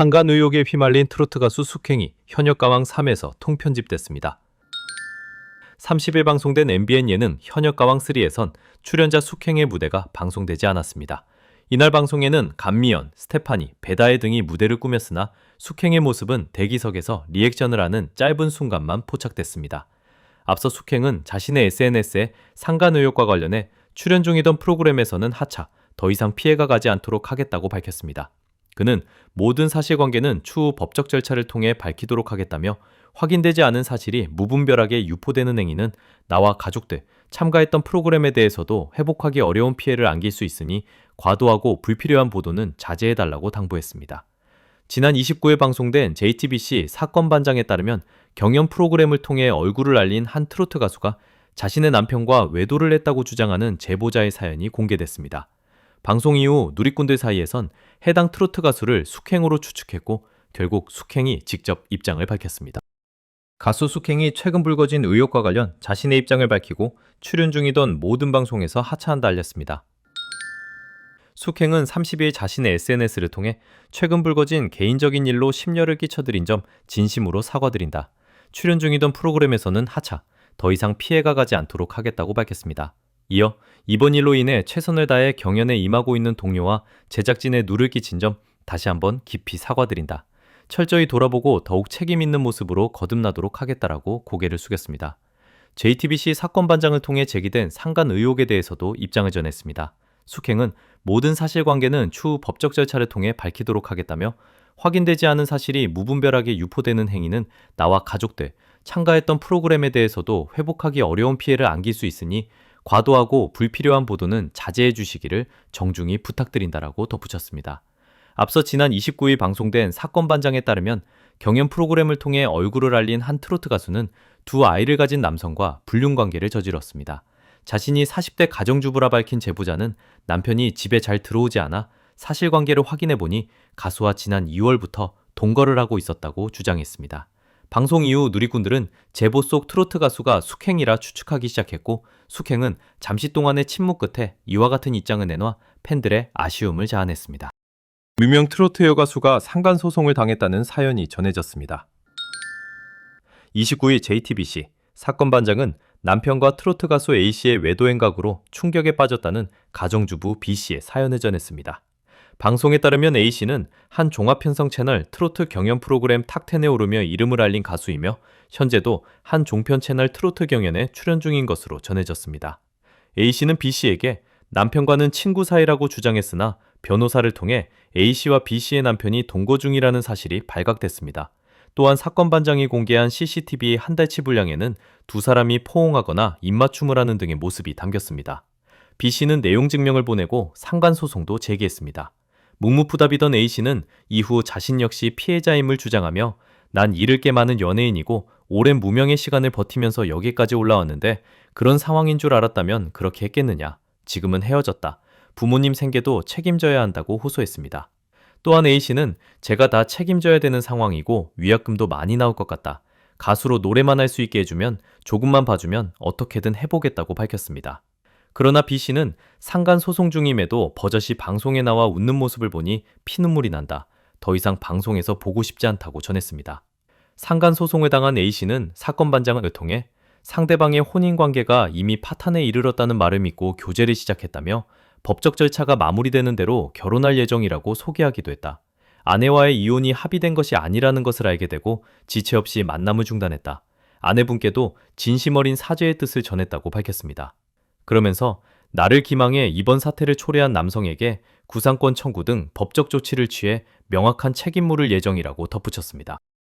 상간 의혹에 휘말린 트로트 가수 숙행이 현역가왕 3에서 통편집됐습니다. 30일 방송된 MBN 예능 현역가왕 3에선 출연자 숙행의 무대가 방송되지 않았습니다. 이날 방송에는 감미연, 스테파니, 배다혜 등이 무대를 꾸몄으나 숙행의 모습은 대기석에서 리액션을 하는 짧은 순간만 포착됐습니다. 앞서 숙행은 자신의 SNS에 상간 의혹과 관련해 출연 중이던 프로그램에서는 하차, 더 이상 피해가 가지 않도록 하겠다고 밝혔습니다. 그는 모든 사실관계는 추후 법적 절차를 통해 밝히도록 하겠다며 확인되지 않은 사실이 무분별하게 유포되는 행위는 나와 가족들, 참가했던 프로그램에 대해서도 회복하기 어려운 피해를 안길 수 있으니 과도하고 불필요한 보도는 자제해달라고 당부했습니다. 지난 29일 방송된 JTBC 사건 반장에 따르면 경연 프로그램을 통해 얼굴을 알린 한 트로트 가수가 자신의 남편과 외도를 했다고 주장하는 제보자의 사연이 공개됐습니다. 방송 이후 누리꾼들 사이에선 해당 트로트 가수를 숙행으로 추측했고 결국 숙행이 직접 입장을 밝혔습니다. 가수 숙행이 최근 불거진 의혹과 관련 자신의 입장을 밝히고 출연 중이던 모든 방송에서 하차한다 알렸습니다. 숙행은 30일 자신의 SNS를 통해 최근 불거진 개인적인 일로 심려를 끼쳐드린 점 진심으로 사과드린다. 출연 중이던 프로그램에서는 하차, 더 이상 피해가 가지 않도록 하겠다고 밝혔습니다. 이어 이번 일로 인해 최선을 다해 경연에 임하고 있는 동료와 제작진에 누를 끼친 점 다시 한번 깊이 사과드린다. 철저히 돌아보고 더욱 책임 있는 모습으로 거듭나도록 하겠다라고 고개를 숙였습니다. JTBC 사건 반장을 통해 제기된 상간 의혹에 대해서도 입장을 전했습니다. 숙행은 모든 사실관계는 추후 법적 절차를 통해 밝히도록 하겠다며 확인되지 않은 사실이 무분별하게 유포되는 행위는 나와 가족들, 참가했던 프로그램에 대해서도 회복하기 어려운 피해를 안길 수 있으니 과도하고 불필요한 보도는 자제해 주시기를 정중히 부탁드린다라고 덧붙였습니다. 앞서 지난 29일 방송된 사건 반장에 따르면 경연 프로그램을 통해 얼굴을 알린 한 트로트 가수는 두 아이를 가진 남성과 불륜 관계를 저질렀습니다. 자신이 40대 가정주부라 밝힌 제보자는 남편이 집에 잘 들어오지 않아 사실관계를 확인해 보니 가수와 지난 2월부터 동거를 하고 있었다고 주장했습니다. 방송 이후 누리꾼들은 제보 속 트로트 가수가 숙행이라 추측하기 시작했고 숙행은 잠시 동안의 침묵 끝에 이와 같은 입장을 내놔 팬들의 아쉬움을 자아냈습니다. 무명 트로트 여가수가 상간 소송을 당했다는 사연이 전해졌습니다. 29일 JTBC 사건 반장은 남편과 트로트 가수 A씨의 외도 행각으로 충격에 빠졌다는 가정주부 B씨의 사연을 전했습니다. 방송에 따르면 A씨는 한 종합편성 채널 트로트 경연 프로그램 탑10에 오르며 이름을 알린 가수이며 현재도 한 종편 채널 트로트 경연에 출연 중인 것으로 전해졌습니다. A씨는 B씨에게 남편과는 친구 사이라고 주장했으나 변호사를 통해 A씨와 B씨의 남편이 동거 중이라는 사실이 발각됐습니다. 또한 사건 반장이 공개한 CCTV의 한 달치 분량에는 두 사람이 포옹하거나 입맞춤을 하는 등의 모습이 담겼습니다. B씨는 내용 증명을 보내고 상간 소송도 제기했습니다. 묵묵부답이던 A씨는 이후 자신 역시 피해자임을 주장하며 난 잃을 게 많은 연예인이고 오랜 무명의 시간을 버티면서 여기까지 올라왔는데 그런 상황인 줄 알았다면 그렇게 했겠느냐. 지금은 헤어졌다. 부모님 생계도 책임져야 한다고 호소했습니다. 또한 A씨는 제가 다 책임져야 되는 상황이고 위약금도 많이 나올 것 같다. 가수로 노래만 할 수 있게 해주면 조금만 봐주면 어떻게든 해보겠다고 밝혔습니다. 그러나 B씨는 상간 소송 중임에도 버젓이 방송에 나와 웃는 모습을 보니 피눈물이 난다. 더 이상 방송에서 보고 싶지 않다고 전했습니다. 상간 소송을 당한 A씨는 사건 반장을 통해 상대방의 혼인 관계가 이미 파탄에 이르렀다는 말을 믿고 교제를 시작했다며 법적 절차가 마무리되는 대로 결혼할 예정이라고 소개하기도 했다. 아내와의 이혼이 합의된 것이 아니라는 것을 알게 되고 지체 없이 만남을 중단했다. 아내분께도 진심 어린 사죄의 뜻을 전했다고 밝혔습니다. 그러면서 나를 기망해 이번 사태를 초래한 남성에게 구상권 청구 등 법적 조치를 취해 명확한 책임 물을 예정이라고 덧붙였습니다.